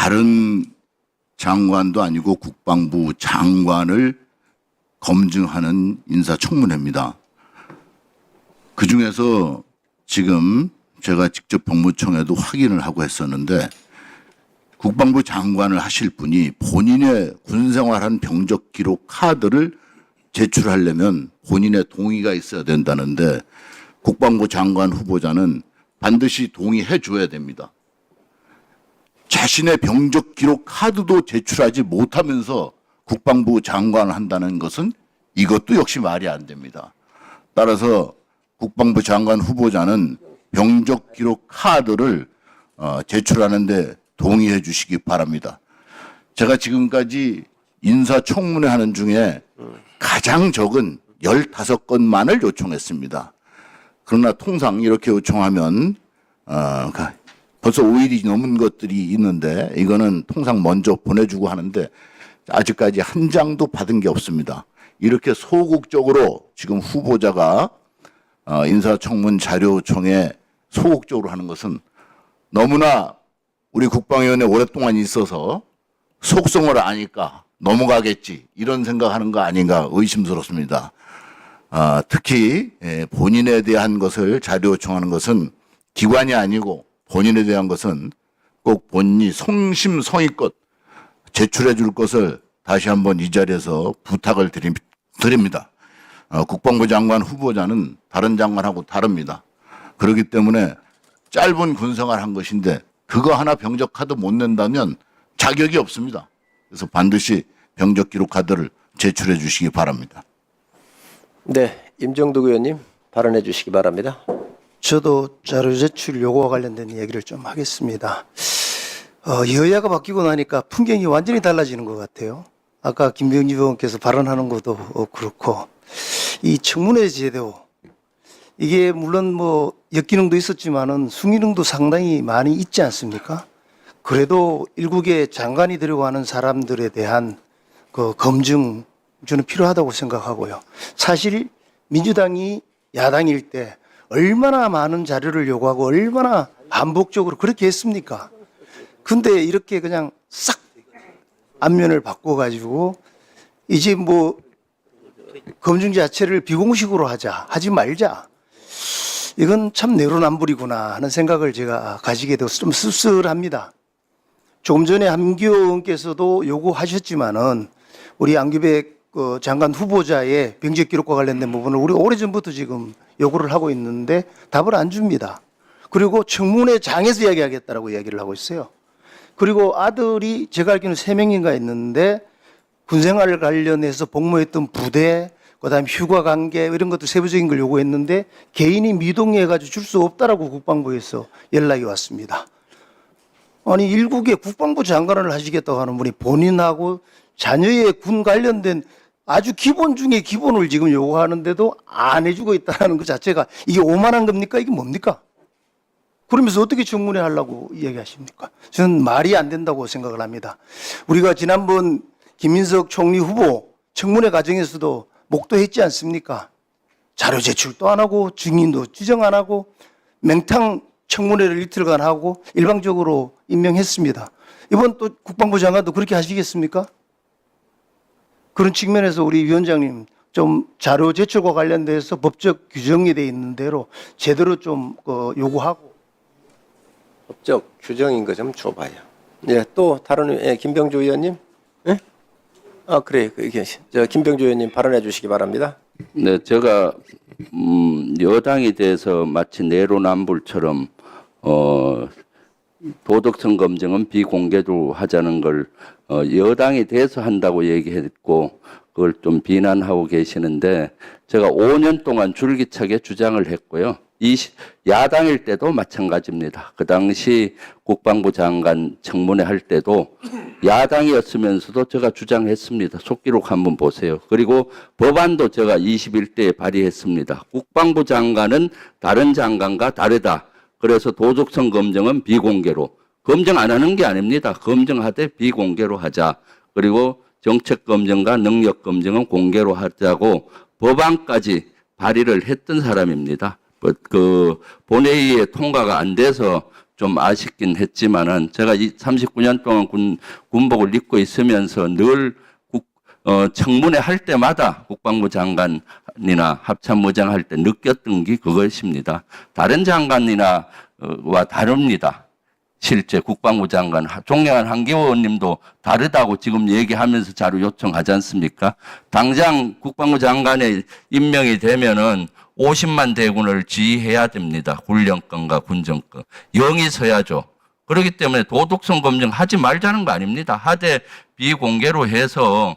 다른 장관도 아니고 국방부 장관을 검증하는 인사청문회입니다. 그 중에서 지금 제가 직접 병무청에도 확인을 하고 했었는데 국방부 장관을 하실 분이 본인의 군 생활한 병적 기록 카드를 제출하려면 본인의 동의가 있어야 된다는데 국방부 장관 후보자는 반드시 동의해 줘야 됩니다. 자신의 병적 기록 카드도 제출하지 못하면서 국방부 장관을 한다는 것은 이것도 역시 말이 안 됩니다. 따라서 국방부 장관 후보자는 병적 기록 카드를 어, 제출하는데 동의해 주시기 바랍니다. 제가 지금까지 인사청문회 하는 중에 가장 적은 15건만을 요청했습니다. 그러나 통상 이렇게 요청하면 어, 가- 벌써 5일이 넘은 것들이 있는데 이거는 통상 먼저 보내주고 하는데 아직까지 한 장도 받은 게 없습니다. 이렇게 소극적으로 지금 후보자가 어, 인사청문 자료청에 소극적으로 하는 것은 너무나 우리 국방위원회 오랫동안 있어서 속성을 아니까 넘어가겠지 이런 생각하는 거 아닌가 의심스럽습니다. 아, 특히 예, 본인에 대한 것을 자료 요청하는 것은 기관이 아니고 본인에 대한 것은 꼭 본인이 성심성의껏 제출해 줄 것을 다시 한번 이 자리에서 부탁을 드립니다. 어, 국방부 장관 후보자는 다른 장관하고 다릅니다. 그렇기 때문에 짧은 군생활 한 것인데 그거 하나 병적 카드 못 낸다면 자격이 없습니다. 그래서 반드시 병적 기록 카드를 제출해 주시기 바랍니다. 네, 임정도 의원님 발언해 주시기 바랍니다. 저도 자료 제출 요구와 관련된 이야기를 좀 하겠습니다. 어, 여야가 바뀌고 나니까 풍경이 완전히 달라지는 것 같아요. 아까 김병지 의원께서 발언하는 것도 어, 그렇고 이 청문회 제도 이게 물론 뭐 역기능도 있었지만은 순기능도 상당히 많이 있지 않습니까? 그래도 일국의 장관이 들어가는 사람들에 대한 그 검증 저는 필요하다고 생각하고요. 사실 민주당이 야당일 때 얼마나 많은 자료를 요구하고 얼마나 반복적으로 그렇게 했습니까? 근데 이렇게 그냥 싹 안면을 바꿔가지고 이제 뭐 검증 자체를 비공식으로 하자, 하지 말자. 이건 참 내로남불이구나 하는 생각을 제가 가지게 돼서 좀 씁쓸합니다. 조금 전에 함기호 의원께서도 요구하셨지만은 우리 안규백 그 장관 후보자의 병적 기록과 관련된 부분을 우리 오래전부터 지금 요구를 하고 있는데 답을 안 줍니다. 그리고 청문회 장에서 이야기하겠다라고 이야기를 하고 있어요. 그리고 아들이 제가 알기로는 세 명인가 있는데 군생활 관련해서 복무했던 부대, 그다음 휴가 관계 이런 것들 세부적인 걸 요구했는데 개인이 미동해가지고 줄 수 없다라고 국방부에서 연락이 왔습니다. 아니 일국의 국방부 장관을 하시겠다고 하는 분이 본인하고 자녀의 군 관련된 아주 기본 중에 기본을 지금 요구하는데도 안 해주고 있다는 것 자체가 이게 오만한 겁니까? 이게 뭡니까? 그러면서 어떻게 청문회 하려고 이야기하십니까? 저는 말이 안 된다고 생각을 합니다. 우리가 지난번 김민석 총리 후보 청문회 과정에서도 목도했지 않습니까? 자료 제출도 안 하고 증인도 지정 안 하고 맹탕 청문회를 이틀간 하고 일방적으로 임명했습니다. 이번 또 국방부 장관도 그렇게 하시겠습니까? 그런 측면에서 우리 위원장님 좀 자료 제출과 관련돼서 법적 규정이 돼 있는 대로 제대로 좀 어, 요구하고 법적 규정인 거 좀 줘봐요. 예, 또 다른 의- 예, 김병주 의원님. 예? 아 그래, 그 이게 저 김병주 의원님 발언해 주시기 바랍니다. 네, 제가 음, 여당에 대해서 마치 내로남불처럼 어, 도덕성 검증은 비공개로 하자는 걸 어, 여당에 대해서 한다고 얘기했고 그걸 좀 비난하고 계시는데 제가 5년 동안 줄기차게 주장을 했고요. 이 시- 야당일 때도 마찬가지입니다. 그 당시 국방부 장관 청문회 할 때도 야당이었으면서도 제가 주장했습니다. 속기록 한번 보세요. 그리고 법안도 제가 21대에 발의했습니다. 국방부 장관은 다른 장관과 다르다. 그래서 도덕성 검증은 비공개로 검증 안 하는 게 아닙니다. 검증하되 비공개로 하자. 그리고 정책 검증과 능력 검증은 공개로 하자고 법안까지 발의를 했던 사람입니다. 뭐, 그 본회의에 통과가 안 돼서 좀 아쉽긴 했지만은 제가 이 39년 동안 군, 군복을 입고 있으면서 늘 국, 어, 청문회 할 때마다 국방부 장관이나 합참무장 할 때 느꼈던 게 그것입니다. 다른 장관이나 어, 와 다릅니다. 실제 국방부 장관 존경한 한기호 의원님도 다르다고 지금 얘기하면서 자료 요청하지 않습니까? 당장 국방부 장관에 임명이 되면은 50만 대군을 지휘해야 됩니다. 훈련권과 군정권. 영이 서야죠. 그렇기 때문에 도덕성 검증 하지 말자는 거 아닙니다. 하되 비공개로 해서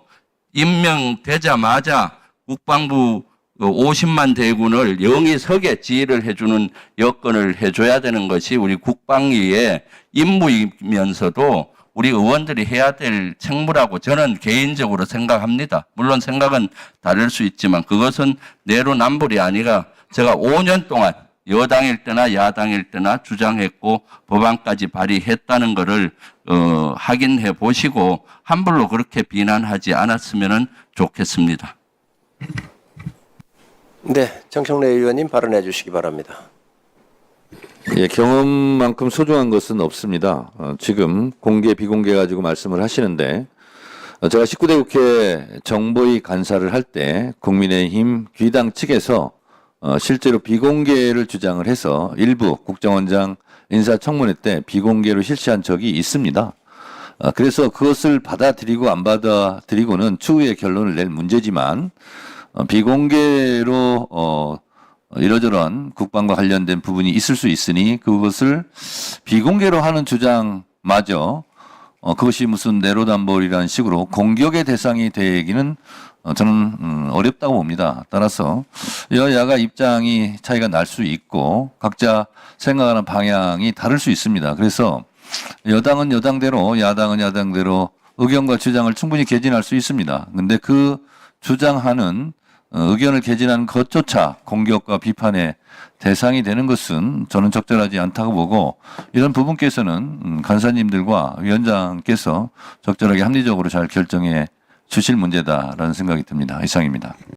임명되자마자 국방부 50만 대군을 영이 서게 지휘를 해주는 여건을 해줘야 되는 것이 우리 국방위의 임무이면서도 우리 의원들이 해야 될 책무라고 저는 개인적으로 생각합니다. 물론 생각은 다를 수 있지만 그것은 내로남불이 아니라 제가 5년 동안 여당일 때나 야당일 때나 주장했고 법안까지 발의했다는 것을 어, 확인해 보시고 함부로 그렇게 비난하지 않았으면 좋겠습니다. 네, 정청래 의원님 발언해 주시기 바랍니다. 예, 경험만큼 소중한 것은 없습니다. 어, 지금 공개, 비공개 가지고 말씀을 하시는데, 어, 제가 19대 국회 정보위 간사를 할 때 국민의힘 귀당 측에서 어, 실제로 비공개를 주장을 해서 일부 국정원장 인사청문회 때 비공개로 실시한 적이 있습니다. 어, 그래서 그것을 받아들이고 안 받아들이고는 추후에 결론을 낼 문제지만 어, 비공개로 어, 이러저러한 국방과 관련된 부분이 있을 수 있으니 그것을 비공개로 하는 주장마저 어, 그것이 무슨 내로담불이라는 식으로 공격의 대상이 되기는 어, 저는 음, 어렵다고 봅니다. 따라서 여야가 입장이 차이가 날 수 있고 각자 생각하는 방향이 다를 수 있습니다. 그래서 여당은 여당대로 야당은 야당대로 의견과 주장을 충분히 개진할 수 있습니다. 근데 그 주장하는 어, 의견을 개진하는 것조차 공격과 비판의 대상이 되는 것은 저는 적절하지 않다고 보고 이런 부분께서는 음, 간사님들과 위원장께서 적절하게 합리적으로 잘 결정해 주실 문제다라는 생각이 듭니다. 이상입니다.